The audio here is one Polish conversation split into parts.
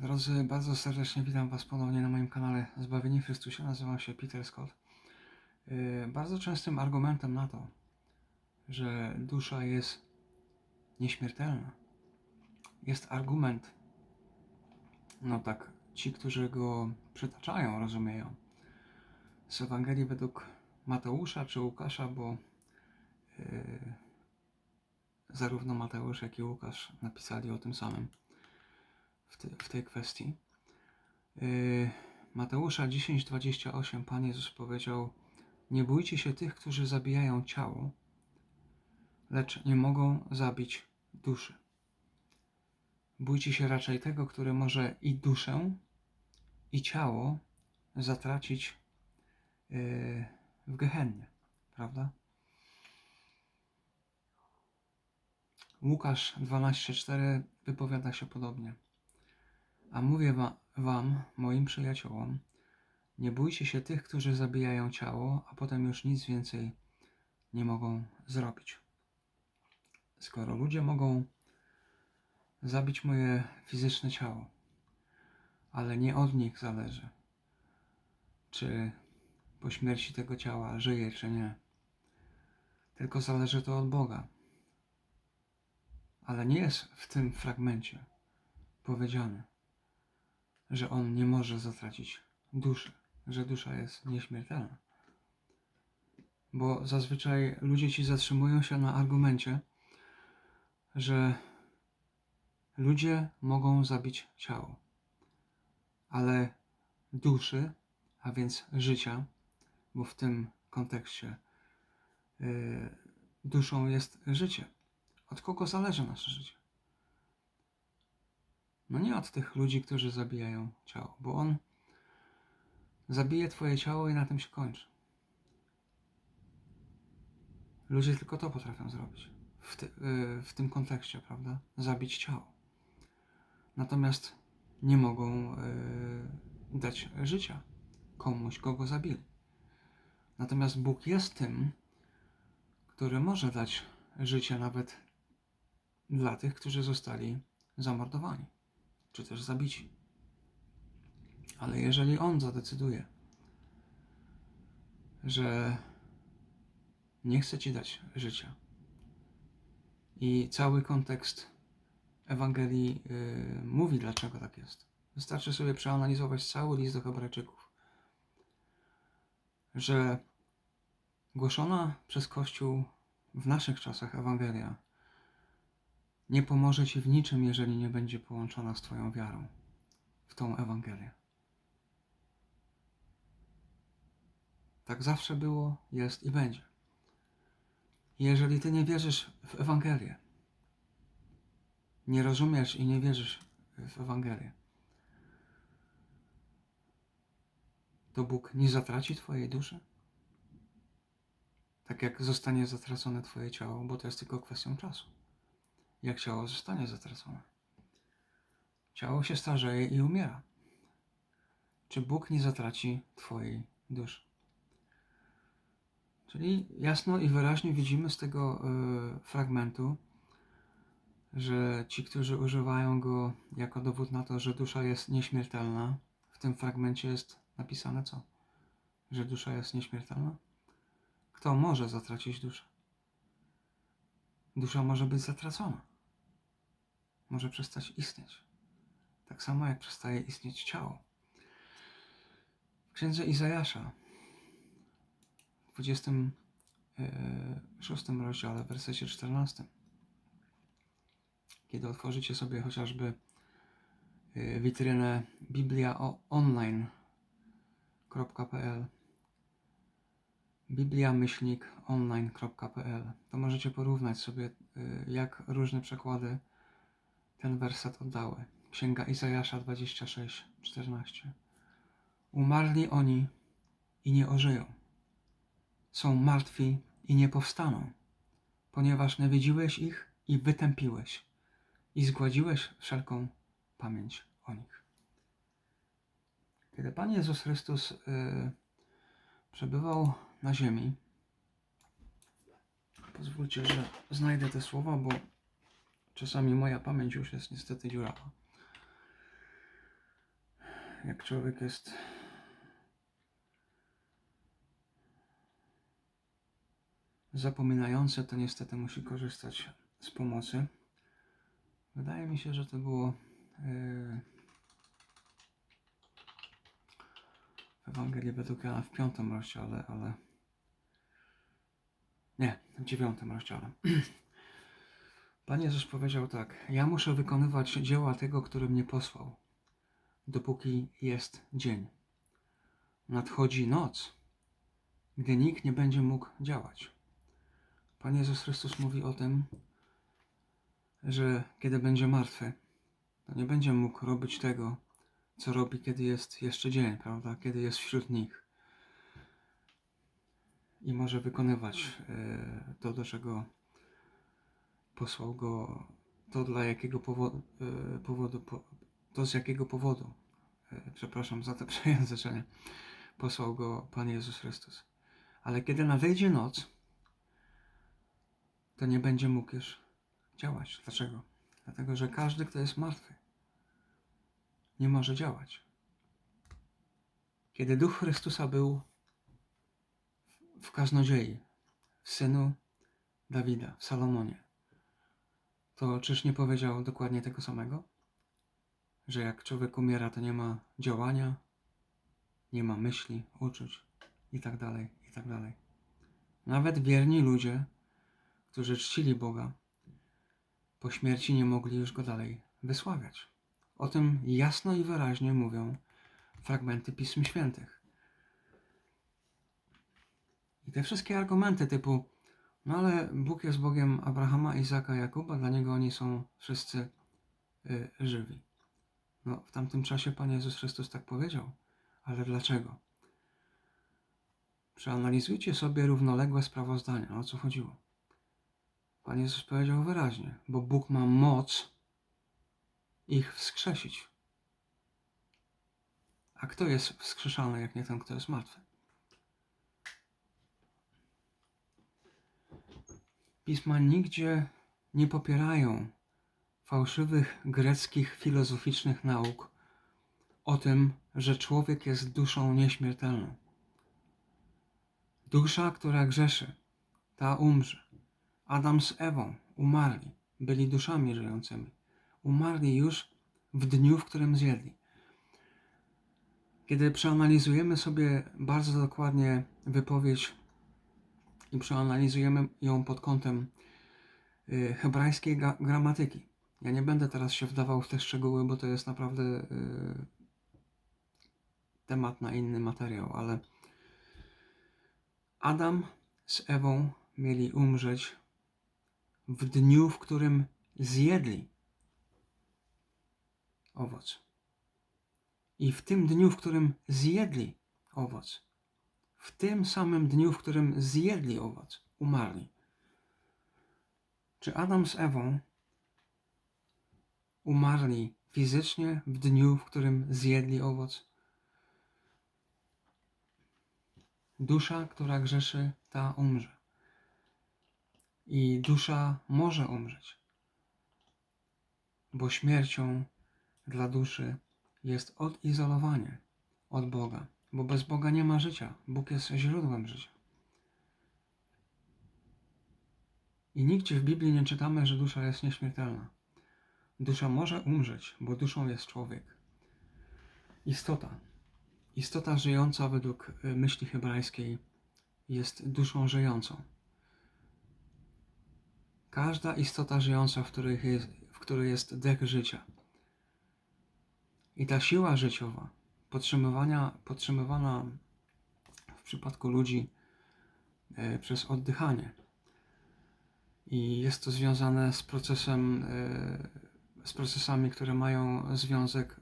Drodzy, bardzo serdecznie witam Was ponownie na moim kanale Zbawieni w Chrystusie. Nazywam się Peter Scott. Yy, Bardzo częstym argumentem na to, że dusza jest nieśmiertelna, jest argument, no tak, ci, którzy go przytaczają, rozumieją, z Ewangelii według Mateusza czy Łukasza, bo yy, zarówno Mateusz, jak i Łukasz napisali o tym samym w, te, w tej kwestii. Yy, Mateusza 10:28 Pan Jezus powiedział: Nie bójcie się tych, którzy zabijają ciało, lecz nie mogą zabić duszy. Bójcie się raczej tego, który może i duszę, i ciało zatracić yy, w gehennie, prawda? Łukasz 12:4 wypowiada się podobnie. A mówię wa- wam, moim przyjaciołom, nie bójcie się tych, którzy zabijają ciało, a potem już nic więcej nie mogą zrobić. Skoro ludzie mogą zabić moje fizyczne ciało, ale nie od nich zależy, czy po śmierci tego ciała żyje, czy nie. Tylko zależy to od Boga. Ale nie jest w tym fragmencie powiedziane, że on nie może zatracić duszy, że dusza jest nieśmiertelna. Bo zazwyczaj ludzie ci zatrzymują się na argumencie, że ludzie mogą zabić ciało, ale duszy, a więc życia, bo w tym kontekście yy, duszą jest życie. Od kogo zależy nasze życie? No nie od tych ludzi, którzy zabijają ciało, bo on zabije twoje ciało i na tym się kończy. Ludzie tylko to potrafią zrobić. W, ty, yy, w tym kontekście, prawda? Zabić ciało. Natomiast nie mogą yy, dać życia komuś, kogo zabili. Natomiast Bóg jest tym, który może dać życie nawet dla tych, którzy zostali zamordowani czy też zabici. Ale jeżeli on zadecyduje, że nie chce ci dać życia i cały kontekst Ewangelii yy, mówi, dlaczego tak jest, wystarczy sobie przeanalizować cały list do Hebrajczyków, że głoszona przez Kościół w naszych czasach Ewangelia nie pomoże ci w niczym, jeżeli nie będzie połączona z Twoją wiarą w tą Ewangelię. Tak zawsze było, jest i będzie. Jeżeli Ty nie wierzysz w Ewangelię, nie rozumiesz i nie wierzysz w Ewangelię, to Bóg nie zatraci Twojej duszy? Tak jak zostanie zatracone Twoje ciało, bo to jest tylko kwestią czasu jak ciało zostanie zatracone. Ciało się starzeje i umiera. Czy Bóg nie zatraci Twojej duszy? Czyli jasno i wyraźnie widzimy z tego y, fragmentu, że ci, którzy używają go jako dowód na to, że dusza jest nieśmiertelna, w tym fragmencie jest napisane co? Że dusza jest nieśmiertelna? Kto może zatracić duszę? Dusza może być zatracona. Może przestać istnieć. Tak samo jak przestaje istnieć ciało. W księdze Izajasza, w 26 rozdziale, w wersecie 14, kiedy otworzycie sobie chociażby y, witrynę bibliaonline.pl biblia-online.pl to możecie porównać sobie, y, jak różne przekłady ten werset oddały. Księga Izajasza 26, 14. Umarli oni i nie ożyją. Są martwi i nie powstaną, ponieważ nawiedziłeś ich i wytępiłeś i zgładziłeś wszelką pamięć o nich. Kiedy Pan Jezus Chrystus yy, przebywał na ziemi, pozwólcie, że znajdę te słowa, bo Czasami moja pamięć już jest niestety dziurawa. jak człowiek jest zapominający, to niestety musi korzystać z pomocy. Wydaje mi się, że to było yy, w Ewangelii według Jana w piątym rozdziale, ale nie, w dziewiątym rozdziale. Pan Jezus powiedział tak: Ja muszę wykonywać dzieła tego, który mnie posłał, dopóki jest dzień. Nadchodzi noc, gdy nikt nie będzie mógł działać. Pan Jezus Chrystus mówi o tym, że kiedy będzie martwy, to nie będzie mógł robić tego, co robi, kiedy jest jeszcze dzień, prawda? Kiedy jest wśród nich. I może wykonywać e, to, do czego posłał go, to dla jakiego e, powodu po, to z jakiego powodu, e, przepraszam za to przejęzyczenie, posłał go Pan Jezus Chrystus. Ale kiedy nadejdzie noc, to nie będzie mógł już działać. Dlaczego? Dlatego, że każdy, kto jest martwy, nie może działać. Kiedy Duch Chrystusa był w kaznodziei, w synu Dawida, w Salomonie, to czyż nie powiedział dokładnie tego samego? Że jak człowiek umiera, to nie ma działania, nie ma myśli, uczuć i tak dalej, i tak dalej. Nawet wierni ludzie, którzy czcili Boga, po śmierci nie mogli już go dalej wysławiać. O tym jasno i wyraźnie mówią fragmenty Pism Świętych. I te wszystkie argumenty typu, no ale Bóg jest Bogiem Abrahama, Izaka, Jakuba, dla niego oni są wszyscy y, żywi. No, w tamtym czasie Pan Jezus Chrystus tak powiedział. Ale dlaczego? Przeanalizujcie sobie równoległe sprawozdania. O co chodziło? Pan Jezus powiedział wyraźnie, bo Bóg ma moc ich wskrzesić. A kto jest wskrzeszany, jak nie ten, kto jest martwy? Pisma nigdzie nie popierają fałszywych greckich filozoficznych nauk o tym, że człowiek jest duszą nieśmiertelną. Dusza, która grzeszy, ta umrze. Adam z Ewą umarli, byli duszami żyjącymi. Umarli już w dniu, w którym zjedli. Kiedy przeanalizujemy sobie bardzo dokładnie wypowiedź i przeanalizujemy ją pod kątem y, hebrajskiej gramatyki. Ja nie będę teraz się wdawał w te szczegóły, bo to jest naprawdę y, temat na inny materiał, ale Adam z Ewą mieli umrzeć w dniu, w którym zjedli owoc. I w tym dniu, w którym zjedli owoc, w tym samym dniu, w którym zjedli owoc, umarli. Czy Adam z Ewą umarli fizycznie w dniu, w którym zjedli owoc? Dusza, która grzeszy, ta umrze. I dusza może umrzeć, bo śmiercią dla duszy jest odizolowanie od Boga, bo bez Boga nie ma życia. Bóg jest źródłem życia. I nigdzie w Biblii nie czytamy, że dusza jest nieśmiertelna. Dusza może umrzeć, bo duszą jest człowiek. Istota. Istota żyjąca według y, myśli hebrajskiej jest duszą żyjącą. Każda istota żyjąca, w której jest, w której jest dech życia. I ta siła życiowa, podtrzymywania, podtrzymywana w przypadku ludzi e, przez oddychanie. I jest to związane z procesem, e, z procesami, które mają związek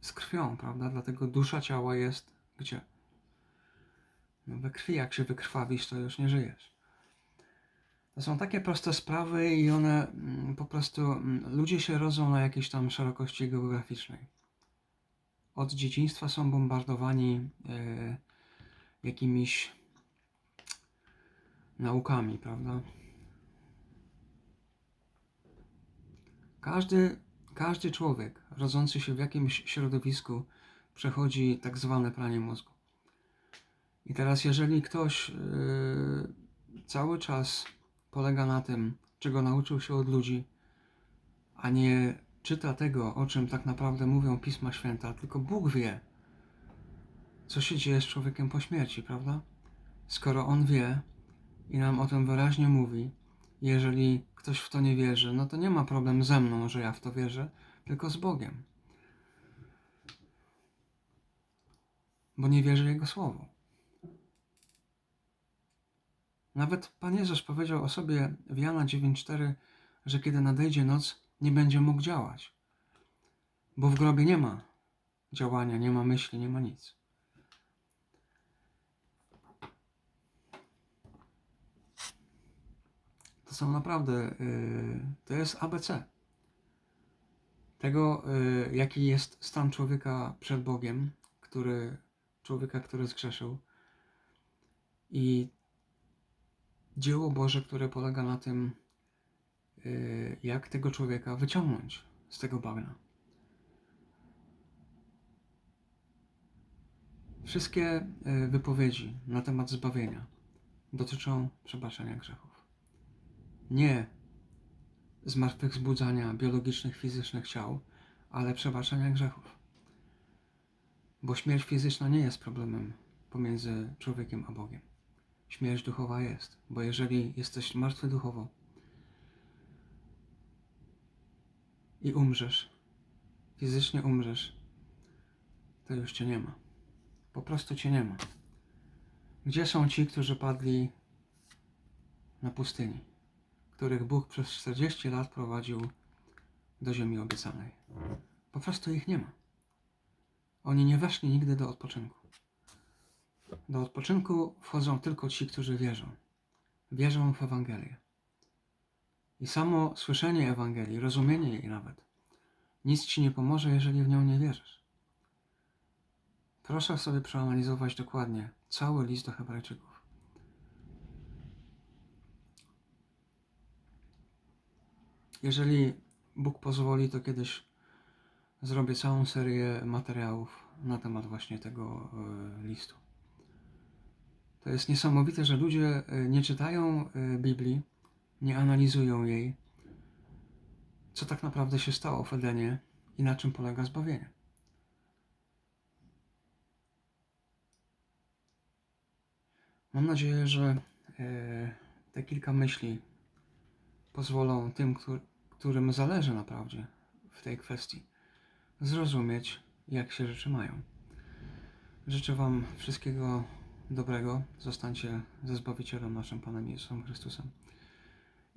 z krwią, prawda? Dlatego dusza ciała jest gdzie? No we krwi, jak się wykrwawisz, to już nie żyjesz. To są takie proste sprawy i one mm, po prostu, mm, ludzie się rodzą na jakiejś tam szerokości geograficznej. Od dzieciństwa są bombardowani e, jakimiś naukami, prawda? Każdy, każdy człowiek rodzący się w jakimś środowisku przechodzi tak zwane pranie mózgu. I teraz, jeżeli ktoś yy, cały czas polega na tym, czego nauczył się od ludzi, a nie czyta tego, o czym tak naprawdę mówią Pisma Święta, tylko Bóg wie, co się dzieje z człowiekiem po śmierci, prawda? Skoro On wie i nam o tym wyraźnie mówi, jeżeli ktoś w to nie wierzy, no to nie ma problem ze mną, że ja w to wierzę, tylko z Bogiem. Bo nie wierzę Jego Słowu. Nawet Pan Jezus powiedział o sobie w Jana 9,4, że kiedy nadejdzie noc, nie będzie mógł działać. Bo w grobie nie ma działania, nie ma myśli, nie ma nic. To są naprawdę, yy, to jest ABC. Tego, yy, jaki jest stan człowieka przed Bogiem, który, człowieka, który zgrzeszył. I dzieło Boże, które polega na tym, jak tego człowieka wyciągnąć z tego bagna. Wszystkie yy, wypowiedzi na temat zbawienia dotyczą przebaczenia grzechów. Nie zmartwychwzbudzania biologicznych, fizycznych ciał, ale przebaczenia grzechów. Bo śmierć fizyczna nie jest problemem pomiędzy człowiekiem a Bogiem. Śmierć duchowa jest, bo jeżeli jesteś martwy duchowo i umrzesz, fizycznie umrzesz, to już cię nie ma. Po prostu cię nie ma. Gdzie są ci, którzy padli na pustyni, których Bóg przez 40 lat prowadził do ziemi obiecanej? Po prostu ich nie ma. Oni nie weszli nigdy do odpoczynku. Do odpoczynku wchodzą tylko ci, którzy wierzą. Wierzą w Ewangelię. I samo słyszenie Ewangelii, rozumienie jej nawet, nic ci nie pomoże, jeżeli w nią nie wierzysz. Proszę sobie przeanalizować dokładnie cały list do Hebrajczyków. Jeżeli Bóg pozwoli, to kiedyś zrobię całą serię materiałów na temat właśnie tego e, listu. To jest niesamowite, że ludzie e, nie czytają e, Biblii, nie analizują jej, co tak naprawdę się stało w Edenie i na czym polega zbawienie. Mam nadzieję, że e, te kilka myśli pozwolą tym, któ- którym zależy naprawdę w tej kwestii, zrozumieć, jak się rzeczy mają. Życzę Wam wszystkiego dobrego. Zostańcie ze Zbawicielem naszym Panem Jezusem Chrystusem.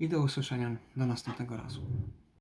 I do usłyszenia do następnego razu.